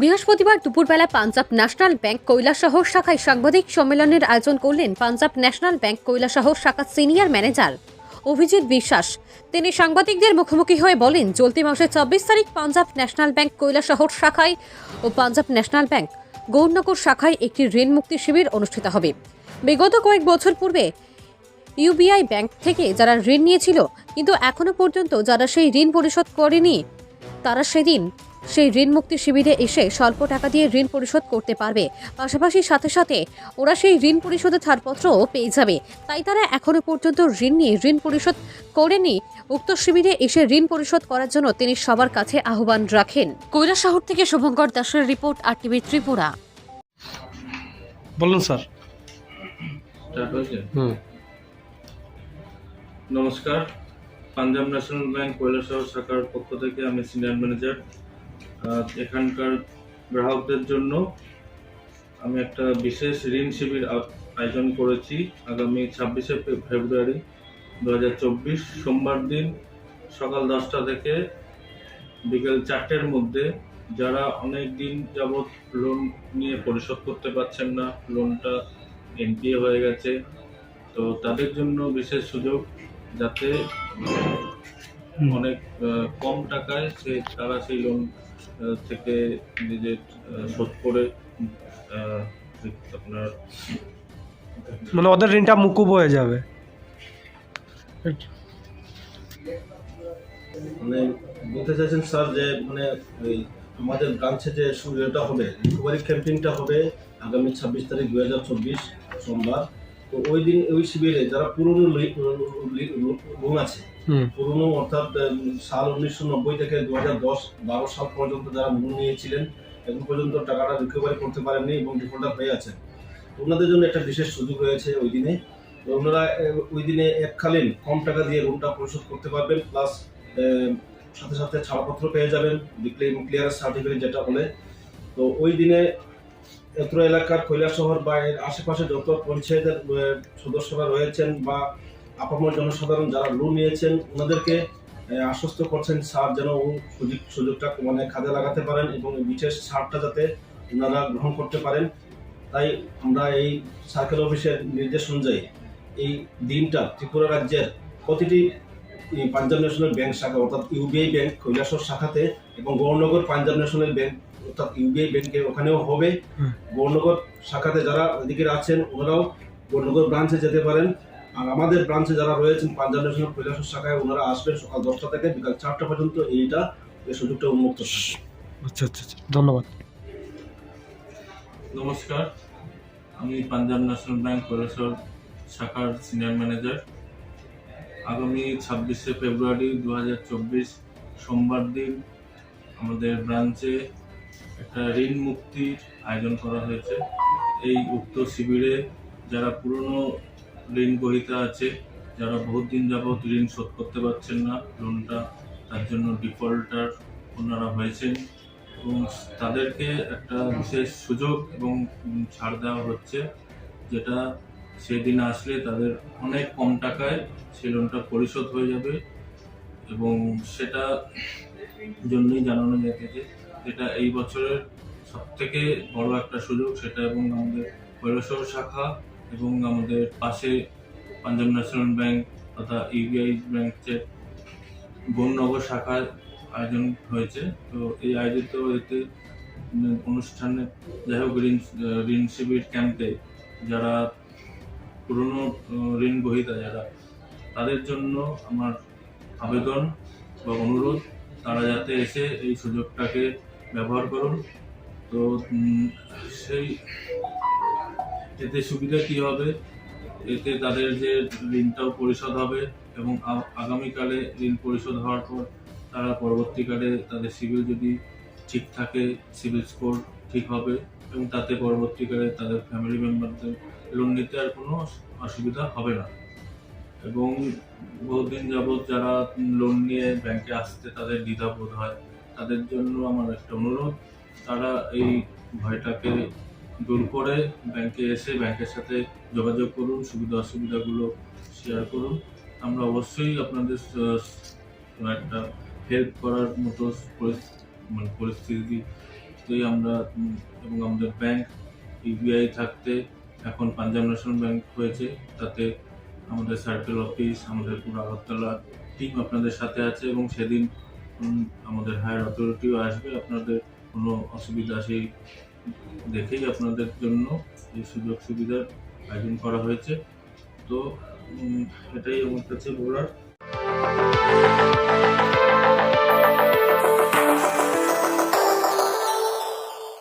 বৃহস্পতিবার দুপুরবেলা Punjab national bank Kailashahar শাখায় সাংবাদিক সম্মেলনের আয়োজন করলেন পাঞ্জাব ন্যাশনাল ব্যাংক কৈলাসহর শাখার সিনিয়র ম্যানেজার অভিজিৎ বিশ্বাস। তিনি সাংবাদিকদের মুখোমুখি হয়ে বলেন, চলতি মাসের চব্বিশ তারিখ পাঞ্জাব ন্যাশনাল ব্যাংক কৈলাসহর শাখায় ও পাঞ্জাব ন্যাশনাল ব্যাংক গৌরনগর শাখায় একটি ঋণ মুক্তি শিবির অনুষ্ঠিত হবে। বিগত কয়েক বছর পূর্বে ইউবিআই ব্যাংক থেকে যারা ঋণ নিয়েছিল কিন্তু এখনও পর্যন্ত যারা সেই ঋণ পরিশোধ করেনি তারা সেদিন সেই ঋণ মুক্তি শিবিরে এসে স্বল্প টাকা দিয়ে ঋণ পরিশোধ করতে পারবে। পাশাপাশি সাথে সাথে ওরা সেই ঋণ পরিশোধের ছাড়পত্রও পেয়ে যাবে। তাই তারা এখনও পর্যন্ত ঋণ নিয়ে ঋণ পরিশোধ করেনি। উক্ত শিবিরে এসে ঋণ পরিশোধ করার জন্য তিনি সবার কাছে আহ্বান রাখেন। কৈলাসহর থেকে শুভঙ্কর দাসের রিপোর্ট আর টিভি ত্রিপুরা। বলুন স্যার। নমস্কার। পাঞ্জাব ন্যাশনাল ব্যাংক কৈলাসহর শাখার পক্ষ থেকে আমি সিনিয়র ম্যানেজার। এখানকার গ্রাহকদের জন্য আমি একটা বিশেষ ঋণ শিবির আয়োজন করেছি আগামী ছাব্বিশে ফেব্রুয়ারি দু হাজার চব্বিশ সোমবার দিন সকাল দশটা থেকে বিকেল চারটের মধ্যে। যারা অনেক দিন যাবৎ লোন নিয়ে পরিশোধ করতে পারছেন না লোনটা এনপিএ হয়ে গেছে, তো তাদের জন্য বিশেষ সুযোগ যাতে অনেক কম টাকায় সে তারা সেই লোন থেকে নিজের শোধ করে আপনার মানে ওদের ঋণটা মুকুব হয়ে যাবে। মানে বলতে চাইছেন স্যার যে মানে ওই আমাদের ব্রাঞ্চে যে সুবিধাটা হবে রিকভারি ক্যাম্পিংটা হবে আগামী ছাব্বিশ তারিখ দু হাজার চব্বিশ সোমবার। তো ওই দিন ওই শিবিরে যারা পুরনো লোন আছে পুরনো অর্থাৎ সাল উনিশশো নব্বই থেকে দু হাজার দশ বারো সাল পর্যন্ত যারা লোন নিয়েছিলেন এখন পর্যন্ত টাকাটা রিকভারি করতে পারেননি এবং ডিফল্টার হয়ে আছেন ওনাদের জন্য একটা বিশেষ সুযোগ হয়েছে ওই দিনে। ওনারা ওই দিনে এককালীন কম টাকা দিয়ে লোনটা পরিশোধ করতে পারবেন প্লাস সাথে সাথে ছাড়পত্র পেয়ে যাবেন ক্লিয়ার সার্টিফিকেট যেটা বলে। তো ওই দিনে এত্র এলাকার কৈলাসহর বা এর আশেপাশে যত পঞ্চায়েতের সদস্যরা রয়েছেন বা আপামর জনসাধারণ যারা লোন নিয়েছেন, ওনাদেরকে আশ্বস্ত করছেন স্যার যেন সুযোগ, সুযোগটা মানে কাজে লাগাতে পারেন এবং বিশেষ ছাড়টা যাতে ওনারা গ্রহণ করতে পারেন। তাই আমরা এই সার্কেল অফিসের নির্দেশ অনুযায়ী এই দিনটা ত্রিপুরা রাজ্যের প্রতিটি পাঞ্জাব ন্যাশনাল ব্যাংক শাখা অর্থাৎ ইউবিআই ব্যাংক, কৈলাসর শাখাতে এবং গৌরনগর পাঞ্জাব ন্যাশনাল ব্যাংক অর্থাৎ ইউবিআই ব্যাংকে ওখানেও হবে। গৌরনগর শাখাতে যারা এদিকে আছেন ওনারাও গৌরনগর ব্রাঞ্চে যেতে পারেন। আর আমাদের ব্রাঞ্চে যারা রয়েছেন পাঞ্জাব ন্যাশনাল কৈলাসর শাখায় ওনারা আসবেন সকাল দশটা থেকে বিকাল চারটা পর্যন্ত। এইটা এই সুযোগটা উন্মুক্ত আচ্ছা আচ্ছা আচ্ছা। ধন্যবাদ। নমস্কার। আমি পাঞ্জাব ন্যাশনাল ব্যাংক কৈলাসহর শাখার সিনিয়র ম্যানেজার। আগামী ছাব্বিশে ফেব্রুয়ারি দু হাজার চব্বিশ সোমবার দিন আমাদের ব্রাঞ্চে একটা ঋণ মুক্তির আয়োজন করা হয়েছে। এই উক্ত শিবিরে যারা পুরনো ঋণ গ্রহীতা আছে, যারা বহুত দিন যাবৎ ঋণ শোধ করতে পারছেন না, লোনটা তার জন্য ডিফল্টার ওনারা হয়েছেন এবং তাদেরকে একটা বিশেষ সুযোগ এবং ছাড় দেওয়া হচ্ছে, যেটা সেদিন আসলে তাদের অনেক কম টাকায় সেই লোনটা পরিশোধ হয়ে যাবে এবং সেটা জন্যই জানানো যেতেছে যেটা এই বছরের সব থেকে বড় একটা সুযোগ, সেটা এবং আমাদের কৈলাসহর শাখা এবং আমাদের পাশে পাঞ্জাব ন্যাশনাল ব্যাংক তথা ইউবিআই ব্যাংকের বননগর শাখায় আয়োজন হয়েছে। তো এই আয়োজিত এতে অনুষ্ঠানে যাই হোক ঋণ ঋণ শিবির ক্যাম্পে যারা পুরনো ঋণ গ্রহীতা যারা, তাদের জন্য আমার আবেদন বা অনুরোধ, তারা যাতে এসে এই সুযোগটাকে ব্যবহার করুন। তো সেই এতে সুবিধা কী হবে? এতে তাদের যে ঋণটাও পরিশোধ হবে এবং আগামীকালে ঋণ পরিশোধ হওয়ার পর তারা পরবর্তীকালে তাদের সিভিল যদি ঠিক থাকে, সিভিল স্কোর ঠিক হবে এবং তাতে পরবর্তীকালে তাদের ফ্যামিলি মেম্বারদের লোন নিতে আর কোনো অসুবিধা হবে না। এবং বহুদিন যাবৎ যারা লোন নিয়ে ব্যাংকে আসতে তাদের দ্বিধাবোধ হয়। তাদের জন্য আমার একটা অনুরোধ। তারা এই ভয়টাকে দূর করে ব্যাংকে এসে ব্যাংকের সাথে যোগাযোগ করুন, সুবিধা অসুবিধাগুলো শেয়ার করুন। আমরা অবশ্যই আপনাদের একটা হেল্প করার মতো মানে পরিস্থিতিতেই আমরা এবং আমাদের ব্যাংক ইউবিআই থাকতে এখন পাঞ্জাব ন্যাশনাল ব্যাংক হয়েছে। তাতে আমাদের সার্কেল অফিস আমাদের পুরো আগরতলা টিম আপনাদের সাথে আছে এবং সেদিন আমাদের হায়ার অথরিটিও আসবে, আপনাদের কোনো অসুবিধা সেই দেখেই আপনাদের জন্য এই সুযোগ সুবিধার আয়োজন করা হয়েছে। তো এটাই আমার কাছে বলার।